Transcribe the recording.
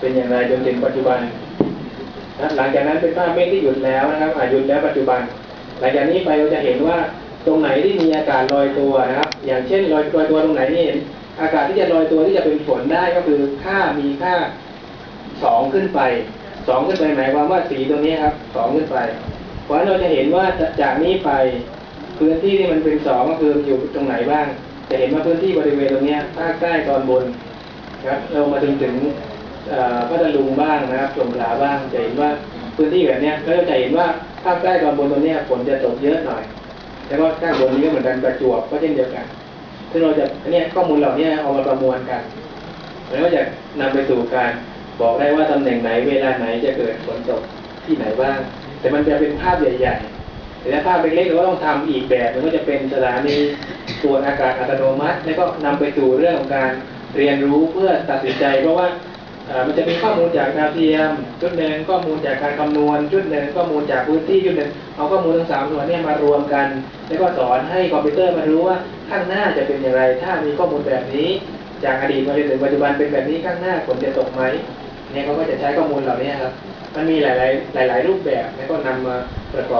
เป็นอย่างไรจนถึงปัจจุบันนะหลังจากนั้นเป็นภาพเมฆที่หยุดแล้วนะครับหยุดแล้วปัจจุบัน หลังจากนี้ไปเราจะเห็นว่าตรงไหนที่มีอากาศลอยตัวนะครับ อย่างเช่นลอยลอยตัวตรงไหนนี่เห็นอากาศที่จะลอยตัวที่จะเป็นฝนได้ก็คือค่ามีค่าสองขึ้นไปสองขึ้นไปหมายความว่าสีตรงนี้ครับสองขึ้นไป เพราะเราจะเห็นว่าจากนี้ไปพื้นที่ที่มันเป็นสองก็คืออยู่ตรงไหนบ้าง จะเห็นว่าพื้นที่บริเวณตรงนี้ภาคใต้ตอนบนนะครับเรามาถึงถึง พัทลุงบ้างนะครับสงขลาบ้างจะเห็นว่าพื้นที่แบบนี้ยแล้วเราจะเห็นว่าภาคใต้ตอนบนตรงนี้ฝนจะตกเยอะหน่อย แล้วก็ข้างบนนี้ก็เหมือนกันประจวบก็เช่นเดียวกันซึ่งเราจะอันเนี้ยข้อมูลเหล่านี้เอามาประมวลกัน แล้วก็จะนำไปสู่การบอกได้ว่าตำแหน่งไหนเวลาไหนจะเกิดฝนตกที่ไหนบ้าง แต่มันจะเป็นภาพใหญ่ ๆ แต่ถ้าภาพเล็กๆเราก็ต้องทำอีกแบบมันก็จะเป็นสถานีตรวจอากาศอัตโนมัติ แล้วก็นำไปสู่เรื่องของการเรียนรู้เพื่อตัดสินใจ เพราะว่า มันจะมีข้อมูลจากดาวเทียมชุดหนึ่งข้อมูลจากการคำนวณชุดหนึ่งข้อมูลจากพื้นที่ชุดหนึ่งเอาข้อมูลทั้งสามส่วนนี้มารวมกัน แล้วก็สอนให้คอมพิวเตอร์มารู้ว่าข้างหน้าจะเป็นอย่างไร ถ้ามีข้อมูลแบบนี้ จากอดีตมาจนถึงปัจจุบันเป็นแบบนี้ข้างหน้าฝนจะตกไหมเนี่ยเขาก็จะใช้ข้อมูลเหล่านี้ครับมันมีหลาย ๆ หลาย ๆ รูปแบบแล้วก็นำมาประกอบ